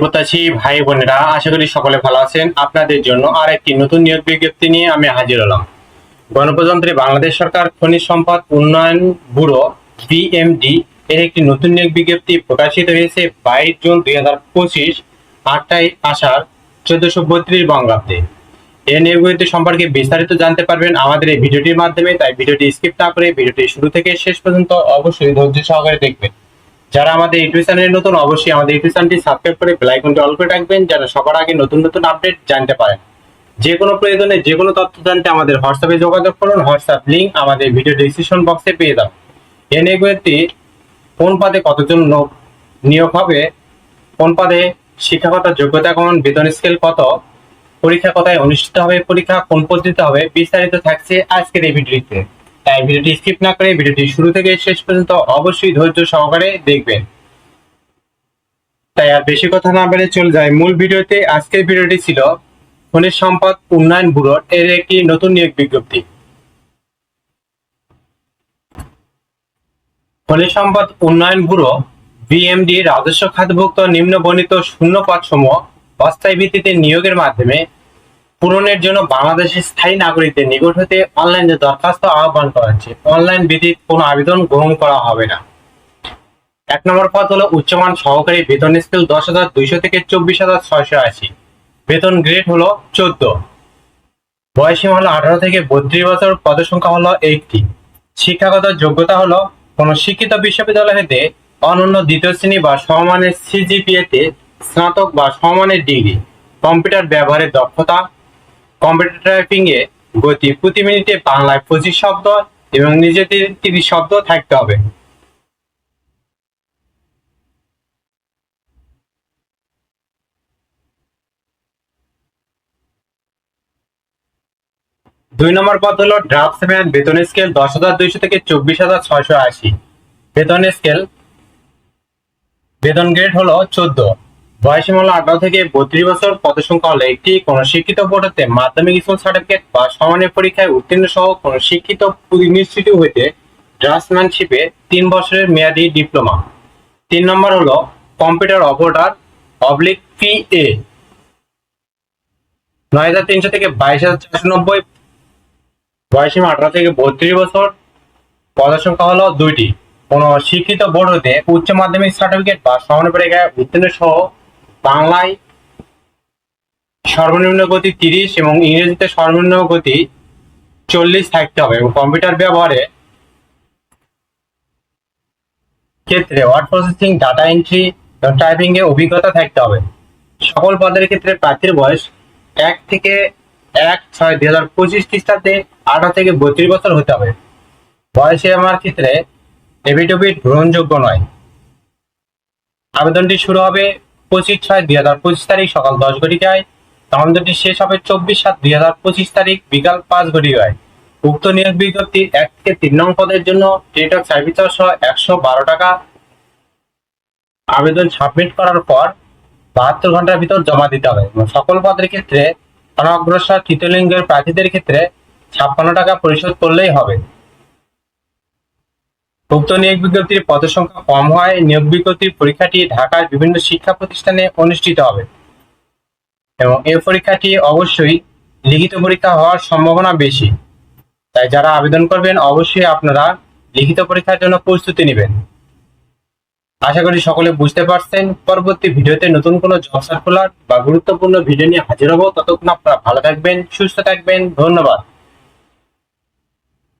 প্রত্যাশী ভাই বোনেরা, আশা করি সকলে ভালো আছেন। আপনাদের জন্য আর একটি নতুন নিয়োগ বিজ্ঞপ্তি নিয়ে আমি হাজির হলাম। গণপ্রজাতন্ত্রী বাংলাদেশ সরকার খনিজ সম্পদ উন্নয়ন ব্যুরো, বিএমডি, এর একটি নতুন নিয়োগ বিজ্ঞপ্তি প্রকাশিত হয়েছে বাইশ জুন দুই হাজার পঁচিশ আটটাই আষাঢ়, চোদ্দশো বত্রিশ বঙ্গাব্দে। এই নিয়োগ সম্পর্কে বিস্তারিত জানতে পারবেন আমাদের এই ভিডিওটির মাধ্যমে, তাই ভিডিওটি স্কিপ না করে ভিডিওটি শুরু থেকে শেষ পর্যন্ত অবশ্যই ধৈর্য সহকারে দেখবেন। যারা আমাদের ইউটিউব চ্যানেলে নতুন, অবশ্যই আমাদের ইউটিউব চ্যানেলটি সাবস্ক্রাইব করে বেল আইকনটি অল করে রাখবেন যেন সবার আগে নতুন নতুন আপডেট জানতে পারেন। যে কোনো প্রয়োজনে যে কোনো তথ্য জানতে আমাদের হোয়াটসঅ্যাপে যোগাযোগ করুন। হোয়াটসঅ্যাপ লিংক আমাদের ভিডিও ডিসক্রিপশন বক্সে পেয়ে দাও এই নিয়োগটি কোন পদে কতজন লোক নিয়োগ হবে, কোন পদে শিক্ষাগত যোগ্যতা কেমন, বেতন স্কেল কত, পরীক্ষা কোথায় অনুষ্ঠিত হবে, পরীক্ষা কোন পদ্ধতিতে হবে, বিস্তারিত থাকছে আজকের এই ভিডিওতে তাই ভিডিওটি স্কিপ না করে ভিডিওটি শুরু থেকে শেষ পর্যন্ত অবশ্যই ধৈর্য সহকারে দেখবেন। তাই আর বেশি কথা না বেড়ে চলে যায় মূল ভিডিওতে। আজকের ভিডিওটি ছিল খনিজ সম্পদ উন্নয়ন ব্যুরোর এর একটি নতুন নিয়োগ বিজ্ঞপ্তি। খনিজ সম্পদ উন্নয়ন ব্যুরো বিএমডি রাজস্ব খাতভুক্ত নিম্ন বর্ণিত শূন্য পদসমূহ অস্থায়ী ভিত্তিতে নিয়োগের মাধ্যমে পূরণের জন্য বাংলাদেশের স্থায়ী নাগরিকদের নিকট হতে অনলাইনে দরখাস্ত আহ্বান করা হচ্ছে অনলাইন ভিত্তিক কোনো আবেদন গ্রহণ করা হবে না। এক নম্বর পদ হলো উচ্চমান সহকারী বেতন স্কেল দশ হাজার দুইশো থেকে চব্বিশ হাজার ছয়শো আশি। বেতন গ্রেড হলো চোদ্দ। বয়সীমা হলো আঠারো থেকে বত্রিশ বছর, পদসংখ্যা হলো এইটটি শিক্ষাগত যোগ্যতা হলো কোনো শিক্ষিত বিশ্ববিদ্যালয় হতে অনন্য দ্বিতীয় শ্রেণি বা সমমানের সিজিপিএ তে স্নাতক বা সমমানের ডিগ্রি। কম্পিউটার ব্যবহারের দক্ষতা কম্পিউটার টাইপিং এ গতি প্রতি মিনিটে বাংলায় পঁচিশ শব্দ এবং নিজেতে তিরিশ শব্দ থাকতে হবে। দুই নম্বর পদ হলো ড্রাফটসম্যান বেতন স্কেল দশ হাজার দুইশো থেকে চব্বিশ হাজার ছয়শো আশি। বেতন স্কেল, বেতন গ্রেড হলো চোদ্দ। বয়সীমা হলো আঠারো থেকে বত্রিশ বছর পদসংখ্যা হলো একটি কোন শিক্ষিত বোর্ড হতে মাধ্যমিক স্কুল সার্টিফিকেট বা সমানের পরীক্ষায় উত্তীর্ণ সহ কোন শিক্ষিত ইনস্টিটিউট হইতে ড্রাফটসম্যানশিপে তিন বছরের মেয়াদী ডিপ্লোমা। তিন নম্বর হলো computer operator oblique P A. নয় হাজার তিনশো থেকে বাইশ হাজার চারশো নব্বই বয়সীমা আঠারো থেকে বত্রিশ বছর পদসংখ্যা হলো দুইটি। কোন শিক্ষিত বোর্ড হতে উচ্চ মাধ্যমিক সার্টিফিকেট বা সমান পরীক্ষায় উত্তীর্ণ সহ বাংলায় সর্বনিম্ন গতি তিরিশ এবং ইংরেজিতে সর্বনিম্ন গতি চল্লিশ থাকতে হবে এবং কম্পিউটার ব্যবহারে ক্ষেত্রে word processing, data entry typing এ অভিজ্ঞতা থাকতে হবে। সকল পদের ক্ষেত্রে প্রার্থীর বয়স এক থেকে এক ছয় দুই হাজার পঁচিশ খ্রিস্টাব্দে আঠারো থেকে বত্রিশ বছর হতে হবে। বয়সে আমার ক্ষেত্রে এভিডেভিট গ্রহণযোগ্য নয়। আবেদনটি শুরু হবে পঁচিশ ছয় দুই হাজার পঁচিশ তারিখ সকাল দশ ঘটিকায় আবেদনটি শেষ হবে চব্বিশ সাত দুই হাজার পঁচিশ তারিখ বিকাল পাঁচ ঘটিকায় উক্ত নিয়োগ বিজ্ঞপ্তি এক থেকে তিন নং পদের জন্য টেটক সার্ভিস চার্জ সহ একশো বারো টাকা আবেদন সাবমিট করার পর বাহাত্তর ঘণ্টার ভিতর জমা দিতে হবে সকল পদের ক্ষেত্রে অনগ্রসর তৃতীয় লিঙ্গের প্রার্থীদের ক্ষেত্রে ছাপ্পান্ন টাকা পরিশোধ করলেই হবে। উক্ত নিয়োগ বিজ্ঞপ্তির পদের সংখ্যা কম হয় নিয়োগ বিজ্ঞপ্তির পরীক্ষাটি ঢাকার বিভিন্ন শিক্ষা প্রতিষ্ঠানে অনুষ্ঠিত হবে। এবং এই পরীক্ষাটি অবশ্যই লিখিত পরীক্ষা হওয়ার সম্ভাবনা বেশি। তাই যারা আবেদন করবেন, অবশ্যই আপনারা লিখিত পরীক্ষার জন্য প্রস্তুতি নেবেন। আশা করি সকলে বুঝতে পারছেন। পরবর্তী ভিডিওতে নতুন কোনো জব সার্কুলার বা গুরুত্বপূর্ণ ভিডিও নিয়ে হাজির হব। ততক্ষণ আপনারা ভালো থাকবেন, সুস্থ থাকবেন। ধন্যবাদ।